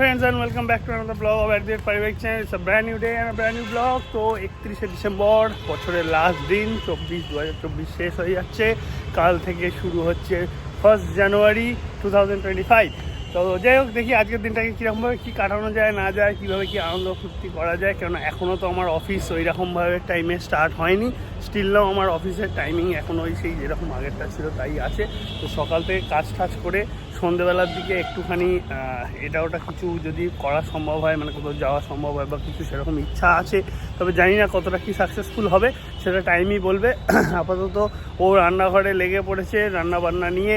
and welcome back to another vlog of Advait Paribek channel. It's a brand new day and a brand new vlog. তো একত্রিশে December, বছরের last দিন, চব্বিশ দু হাজার চব্বিশ শেষ হয়ে যাচ্ছে। কাল থেকে শুরু হচ্ছে first January two thousand twenty five তো যাই হোক, দেখি আজকের দিনটাকে কীরকমভাবে কী কাটানো যায়, না যায়, কীভাবে কী আনন্দ ফুর্তি করা যায়। কেননা এখনও তো আমার অফিস ওই রকমভাবে টাইমে স্টার্ট হয়নি স্টিলও আমার অফিসের টাইমিং এখন ওই সেই যেরকম আগেরটা ছিল, তাই আছে। তো সকাল থেকে কাজ টাজ করে সন্ধেবেলার দিকে একটুখানি এটা ওটা কিছু যদি করা সম্ভব হয় মানে কোথাও যাওয়া সম্ভব হয় বা কিছু সেরকম ইচ্ছা আছে, তবে জানি না কতটা কি সাকসেসফুল হবে, সেটা টাইমই বলবে। আপাতত ও রান্নাঘরে লেগে পড়েছে রান্না বান্না নিয়ে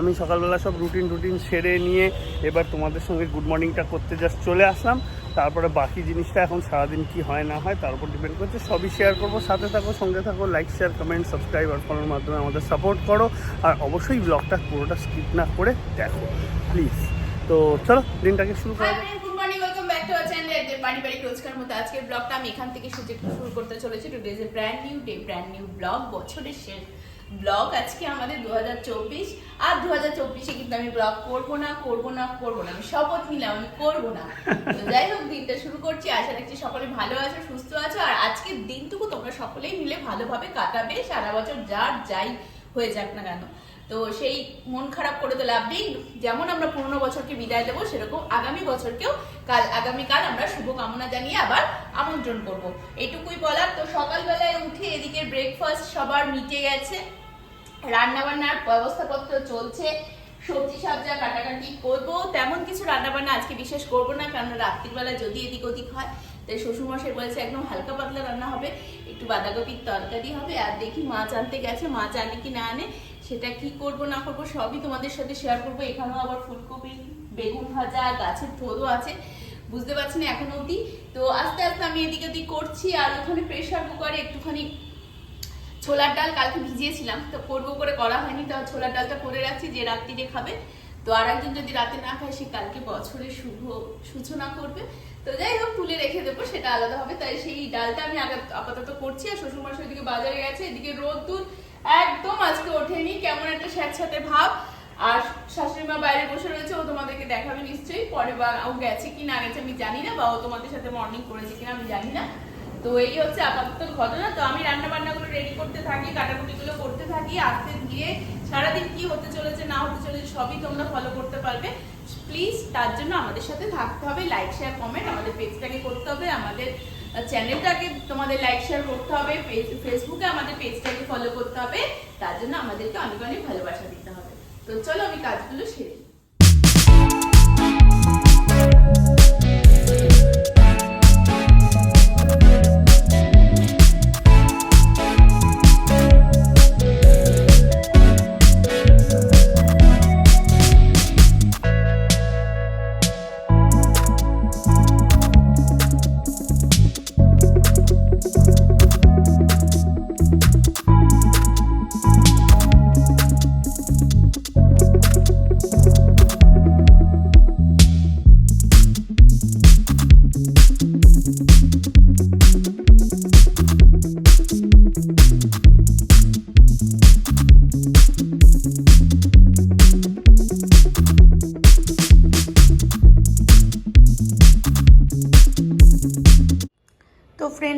আমি সকালবেলা সব রুটিন রুটিন সেরে নিয়ে এবার তোমাদের সঙ্গে গুড মর্নিংটা করতে জাস্ট চলে আসলাম। তারপরে বাকি জিনিসটা এখন সারাদিন কি হয়, না হয়, তার উপর ডিপেন্ড করছে। সবই শেয়ার করব। সাথে থাকো, সঙ্গে থাকো লাইক শেয়ার কমেন্ট সাবস্ক্রাইব আর ফলোর মাধ্যমে আমাদের সাপোর্ট করো। আর অবশ্যই ব্লগটা পুরোটা স্কিপ না করে দেখো প্লিজ তো চলো, দিনটাকে শুরু করা যাক। রোজকার আজকের ব্লগটা আমি এখান থেকে শুরু করতে চলেছি। Today brand new day brand new blog বছরের শেষ। ব্লগ আজকে আমাদের দু আর দু হাজার চব্বিশে কিন্তু আমি ব্লগ করব না করব না করব না। আমি শপথ নিলাম, আমি করব না। যাই হোক, দিনটা শুরু করছি। আশা রাখছি সকলে ভালো আছো, সুস্থ আছো। আর আজকের দিনটুকু তোমরা সকলেই মিলে ভালোভাবে কাটাবে। সারা বছর যার যাই হয়ে যাক না কেন। তো সেই মন খারাপ করে তো লাভ নেই। যেমন আমরা পুরোনো বছরকে বিদায় দেবো, সেরকম আগামী বছরকেও কাল, আগামীকাল আমরা শুভকামনা জানিয়ে আবার আমন্ত্রণ করব। এইটুকুই বলার। তো সকালবেলায় উঠে এদিকে ব্রেকফাস্ট সবার মিটে গেছে। রান্নাবান্নার ব্যবস্থাপত্র চলছে। সবজি সবজা কাটাকাটি করব। তেমন কিছু রান্না বান্না আজকে বিশেষ করব না কারণ রাত্রিবেলা যদি এদিক ওদিক হয় তাই শ্বশুরমশাই বলেছে, একদম হালকা পাতলা রান্না হবে, একটু বাঁধাকপির তরকারি হবে, আর দেখি মাছ আনতে গেছে, মাছ আনে কি না আনে, সেটা কি করব না করব সবই তোমাদের সাথে শেয়ার করব। এখানেও আবার ফুলকপি, বেগুন ভাজা, গাছের থোড়ও আছে, বুঝতে পারছি না এখন অবধি। তো আস্তে আস্তে আমি এদিক ওদিক করছি, আর ওখানে প্রেশার কুকারে একটুখানি ছোলার ডাল কালকে ভিজিয়েছিলাম, তো করব করে করা হয়নি, তো ছোলার ডালটা করে রাখছি, যে রাত্রিরে খাবে। তো আর একজন যদি রাতে না খায়, সে কালকে বছরের শুভ সূচনা করবে। তো যাই হোক তুলে রেখে দেবো, সেটা আলাদা হবে। তাই সেই ডালটা আমি আপাতত করছি, আর শ্বশুর মাসের ওইদিকে বাজারে গেছে। এদিকে রোদ দুধ একদম আজকে ওঠেনি, কেমন একটা স্যাঁতস্যাঁতে ভাব। আর শাশুড়ি মা বাইরে বসে রয়েছে, ও তোমাদেরকে দেখাবে নিশ্চয়ই। পরে বা ও গেছে কি না গেছে আমি জানি না, বা ও তোমাদের সাথে মর্নিং করেছে কিনা আমি জানি না। তো এই হচ্ছে আপাতত ঘটনা। তো আমি রান্না বান্নাগুলো রেডি করতে থাকি, কাটাকুটিগুলো করতে থাকি আস্তে ধীরে সারাদিন কি হতে চলেছে, না হতে চলেছে, সবই তোমরা ফলো করতে পারবে। প্লিজ তার জন্য আমাদের সাথে থাকতে হবে লাইক শেয়ার কমেন্ট আমাদের পেজটাকে করতে হবে, আমাদের চ্যানেলটাকে তোমাদের লাইক শেয়ার করতে হবে ফেসবুকে আমাদের পেজটাকে ফলো করতে হবে। তার জন্য আমাদেরকে অনেক অনেক ভালোবাসা দিতে হবে। তো চলো আমি কাজগুলো সেরে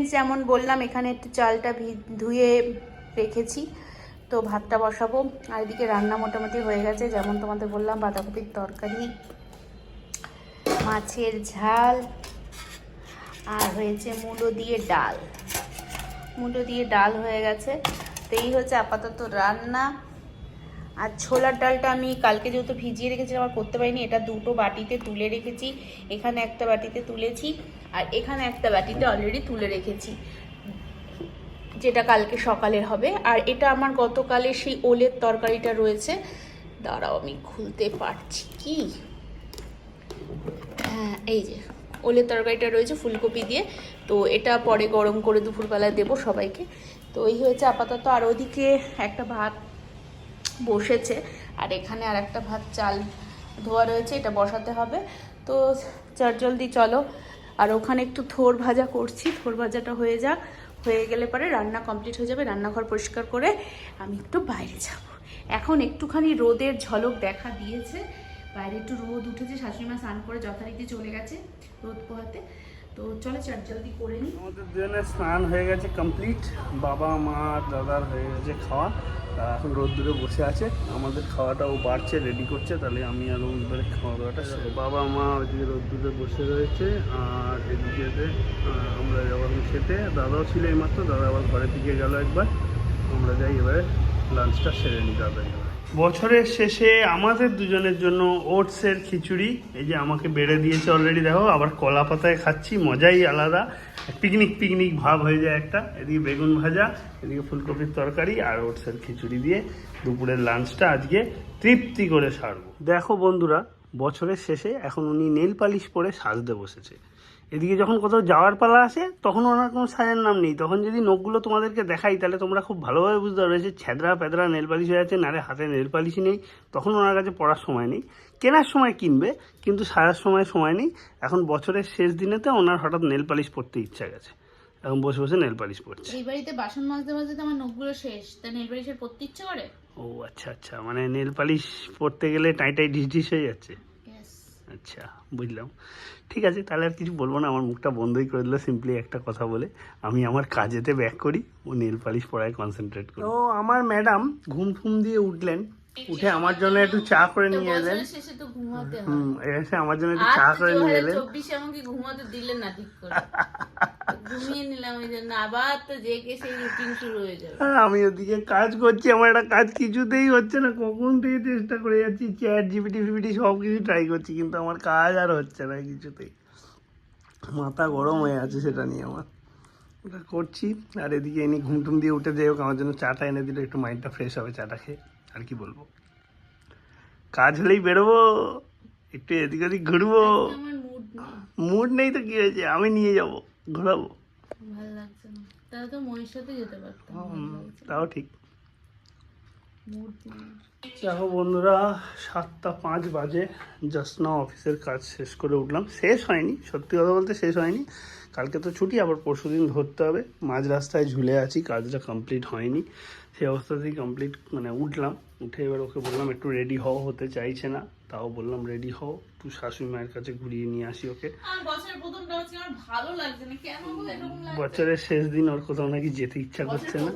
ফ্রেন্ডস যেমন বললাম, এখানে একটু চালটা ধুয়ে রেখেছি। তো ভাতটা বসাবো। আর এদিকে রান্না মোটামুটি হয়ে গেছে। যেমন তোমাদের বললাম, বাঁধাকপির তরকারি, মাছের ঝাল, আর হয়েছে মুলো দিয়ে ডাল। মুলো দিয়ে ডাল হয়ে গেছে। তো এই হচ্ছে আপাতত রান্না। আর ছোলার ডালটা আমি কালকে যেহেতু ভিজিয়ে রেখেছিলাম, আর করতে পারিনি, এটা দুটো বাটিতে তুলে রেখেছি। এখানে একটা বাটিতে তুলেছি। আর এখানে একটা বাটিতে অলরেডি তুলে রেখেছি, যেটা কালকে সকালের হবে। আর এটা আমার গতকালের সেই ওলের তরকারিটা রয়েছে। দাঁড়াও, আমি খুলতে পারছি কি? হ্যাঁ এই যে, ওলের তরকারিটা রয়েছে ফুলকপি দিয়ে। তো এটা পরে গরম করে দুপুরবেলায় দেবো সবাইকে। তো এই হয়েছে আপাতত, আর ওদিকে একটা ভাত বসেছে। আর এখানে আর একটা ভাত চাল ধোয়া রয়েছে, এটা বসাতে হবে। তো চার জলদি চলো। আর ওখানে একটু থোর ভাজা করছি, থোর ভাজাটা হয়ে যাক হয়ে গেলে পরে রান্না কমপ্লিট হয়ে যাবে, রান্নাঘর পরিষ্কার করে আমি একটু বাইরে যাব। এখন একটুখানি রোদের ঝলক দেখা দিয়েছে, বাইরে একটু রোদ উঠেছে শাশুড়ি মা স্নান করে যথারীতি চলে গেছে রোদ পোহাতে। আমাদের দুজনের স্নান হয়ে গেছে কমপ্লিট বাবা, মা, দাদার হয়ে গেছে খাওয়া। এখন রোদ্দুরে বসে আছে। আমাদের খাওয়াটাও বাড়ছে রেডি করছে। তাহলে আমি আর ও এবারে খাওয়া দাওয়াটা বাবা, মা ওইদিকে রোদ্দুরে বসে রয়েছে। আর এদিকে আমরা যাবার খেতে। দাদাও ছিল এইমাত্র। দাদা আবার ঘরের দিকে গেল একবার। আমরা যাই এবারে লাঞ্চটা সেরে নিই দাদা বছরের শেষে আমাদের দুজনের জন্য ওটসের খিচুড়ি। এই যে আমাকে বেড়ে দিয়েছে অলরেডি দেখো, আবার কলা পাতায় খাচ্ছি, মজাই আলাদা। পিকনিক পিকনিক ভাব হয়ে যায় একটা। এদিকে বেগুন ভাজা, এদিকে ফুলকপির তরকারি আর ওটসের খিচুড়ি দিয়ে দুপুরের লাঞ্চটা আজকে তৃপ্তি করে সারবো। দেখো বন্ধুরা, বছরের শেষে এখন উনি নেল পালিশ পরে সাজতে বসেছে। এদিকে যখন কোথাও যাওয়ার পালা আসে তখন ওনার কোনো সাজার নাম নেই। তখন যদি নখগুলো তোমাদেরকে দেখাই তাহলে তোমরা খুব ভালোভাবে বুঝতে পারবে যে ছেদরা পেদরা নেল পালিশ হয়ে আছে নারে হাতে নেল পালিশই নেই। তখন ওনার কাছে পড়ার সময় নেই। কেনার সময় কিনবে কিন্তু সারার সময় সময় নেই। এখন বছরের শেষ দিনেতে ওনার হঠাৎ নেল পালিশ পরতে ইচ্ছা গেছে। এখন বসে বসে নেল পালিশ পরছে। এই বাড়িতে বাসন মাজতে মাজতে আমার নখগুলো শেষ। তা নেল পালিশের পড়তে ইচ্ছে করে? ও আচ্ছা আচ্ছা। মানে নেল পালিশ পরতে গেলে টাই টাই ডিস ডিস হয়ে যাচ্ছে. আচ্ছা বুঝলাম। ঠিক আছে, তাহলে আর কিছু বলব না, আমার মুখটা বন্ধই করে দিল সিম্পলি একটা কথা বলে। আমি আমার কাজেতে ব্যাক করি, ও নেল পালিশ পড়ায় কনসেন্ট্রেট করি। তো আমার ম্যাডাম ঘুম ফুম দিয়ে উঠলেন। উঠে আমার জন্য একটু চা করে নিয়ে এলেন। শেষে তো ঘুমাতে হয়। হুম এসে আমার জন্য একটু চা করে নিয়ে এলেন। আমাকে ঘুমাতে দিলেন না ঠিক করে। ঘুমিয়ে নিলাম ওই জন্য। আবার তো জেগে সেই রুটিন শুরু হয়ে যাবে। আমি ওদিকে কাজ করছি আমার একটা কাজ কিছুতেই হচ্ছে না। কখন থেকে চেষ্টা করে যাচ্ছি চ্যাট জিপিটি ফিপিটি সব কিছু ট্রাই করছি কিন্তু আমার কাজ আর হচ্ছে না কিছুতেই। মাথা গরম হয়ে আছে সেটা নিয়ে আমার। ওটা করছি আর এদিকে এনে ঘুম টুম দিয়ে উঠে যাই হোক আমার জন্য চাটা এনে দিলে একটু মাইন্ডটা ফ্রেশ হবে চাটা খেয়ে। আর কি বলব? কাজ হলেই বেরোবো একটু এদিক ওদিক ঘুরবো। মুড নেই। তো কি হয়েছে? আমি নিয়ে যাব ঘোরাবো। তাও ঠিক। দেখো বন্ধুরা সাতটা পাঁচ বাজে। জাস্ট না অফিসের কাজ শেষ করে উঠলাম। শেষ হয়নি সত্যি কথা বলতে শেষ হয়নি। কালকে তো ছুটি আবার পরশু দিন ধরতে হবে। মাঝ রাস্তায় ঝুলে আছি কাজটা কমপ্লিট হয়নি। সেই অবস্থাতেই কমপ্লিট মানে উঠলাম। উঠে এবার ওকে বললাম একটু রেডি হও হতে চাইছে না। তাও বললাম রেডি হও। একটু শাশুড়ি মায়ের কাছে ঘুরিয়ে নিয়ে আসি ওকে। বছরের শেষ দিন ওর কোথাও নাকি যেতে ইচ্ছা করছে না।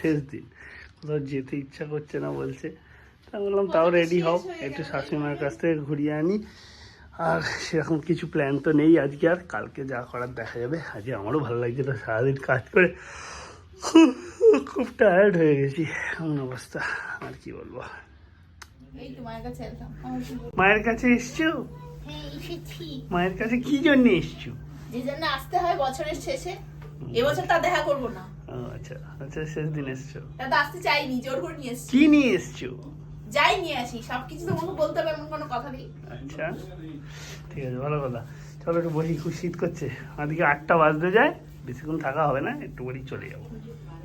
শেষ দিন কোথাও যেতে ইচ্ছা করছে না বলছে। তা বললাম তাও রেডি হও একটু শাশুড়ি মায়ের কাছ থেকে ঘুরিয়ে আনি। আর সেরকম কিছু প্ল্যান তো নেই আজকে আর কালকে যা করার দেখা যাবে। আজকে আমারও ভালো লাগছে তো সারাদিন কাজ করে খুব টায়ার্ড হয়ে গেছি। এমন অবস্থা আর কি বলব? মায়ের কাছে এসছো? হ্যাঁ মায়ের কাছে কি জন্য এসছো? যে জন্য আসতে হয় বছরের শেষে। এবছর তা দেখা করব না। ও আচ্ছা আচ্ছা শেষ দিন এসছো। তো আসতে চাইনি জোর করে নিয়ে এসছি। কি নিয়ে এসছো? যাই নিয়ে আসি সবকিছু তোমাকে বলতে হবে এমন কোনো কথা নেই। আচ্ছা ঠিক আছে ভালো কথা। চলো একটু বসি খুব শীত করছে। ওদিকে আটটা বাজতে যায় বেশিক্ষণ থাকা হবে না একটু বাড়ি চলে যাব।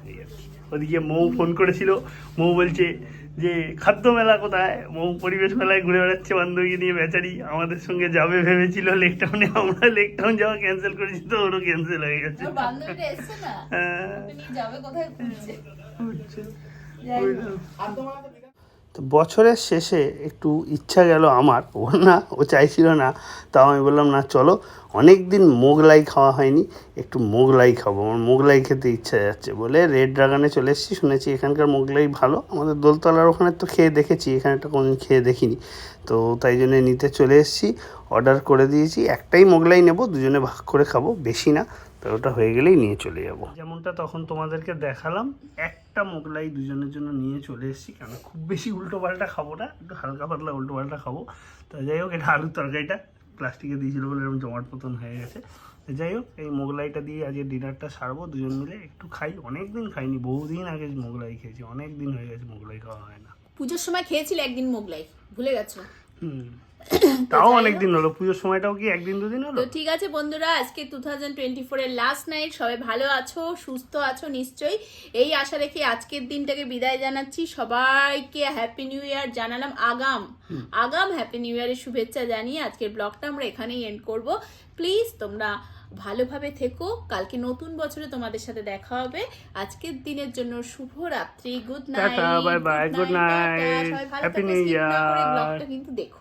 এই আর কি। ওদিকে মৌ ফোন করেছিল মৌ বলছে যে খাদ্য মেলা কোথায়? মৌ পরিবেশ মেলায় ঘুরে বেড়াচ্ছে বান্ধবী নিয়ে বেচারি আমাদের সঙ্গে যাবে ভেবেছিল লেক টাউনে। আমরা লেক টাউন যাওয়া ক্যান্সেল করেছি তো ওরও ক্যান্সেল হয়ে গেছে। হ্যাঁ, তো বছরের শেষে একটু ইচ্ছা গেল আমার ওর না, ও চাইছিল না, তাও আমি বললাম, না, চলো অনেক দিন মোগলাই খাওয়া হয়নি, একটু মোগলাই খাব। আমার মোগলাই খেতে ইচ্ছা যাচ্ছে। বলে রেড ড্রাগনে চলে এসেছি, শুনেছি এখানকার মোগলাই ভালো। আমাদের দোলতলার ওখানে তো খেয়ে দেখেছি, এখানে এখানেটা কোনোদিন খেয়ে দেখিনি। তো তাই জন্য নিতে চলে এসেছি অর্ডার করে দিয়েছি। একটাই মোগলাই নেব, দুজনে ভাগ করে খাব, বেশি না, তো ওটা হয়ে গেলেই নিয়ে চলে যাব। যেমনটা তখন তোমাদেরকে দেখালাম, একটা মোগলাই দুজনের জন্য নিয়ে চলে এসেছি। কারণ খুব বেশি উল্টো পাল্টা খাব না, একটু হালকা পাতলা উল্টো পাল্টা খাব। তো যাই হোক, এটা আলুর তরকারিটা। প্লাস্টিকে দিয়েছিল বলে এরকম জমাট মতন হয়ে গেছে। যাই হোক, এই মোগলাইটা দিয়ে আজকে ডিনারটা সারবো, দুজন মিলে। একটু খাই অনেক দিন খাইনি, বহুদিন আগে মোগলাই খেয়েছি অনেক দিন হয়ে গেছে মোগলাই খাওয়া হয় না। পুজোর সময় খেয়েছিল একদিন মোগলাই? ভুলে গেছো? তাও অনেক দিন হলো পুজোর সময়টাও কি একদিন দুদিন হলো? তো ঠিক আছে বন্ধুরা আজকে টু থাউজেন্ড টোয়েন্টি ফোরের লাস্ট নাইট সবাই ভালো আছো সুস্থ আছো নিশ্চয়ই। এই আশা রেখে আজকের দিনটাকে বিদায় জানাচ্ছি। সবাইকে হ্যাপি নিউ ইয়ার জানালাম আগাম। আগাম হ্যাপি নিউ ইয়ারের শুভেচ্ছা জানিয়ে আজকের ব্লগটা আমরা এখানেই এন্ড করব। প্লিজ তোমরা ভালোভাবে থেকো। কালকে নতুন বছরে তোমাদের সাথে দেখা হবে। আজকের দিনের জন্য শুভ রাত্রি good night bye bye good night happy new year কিন্তু দেখো।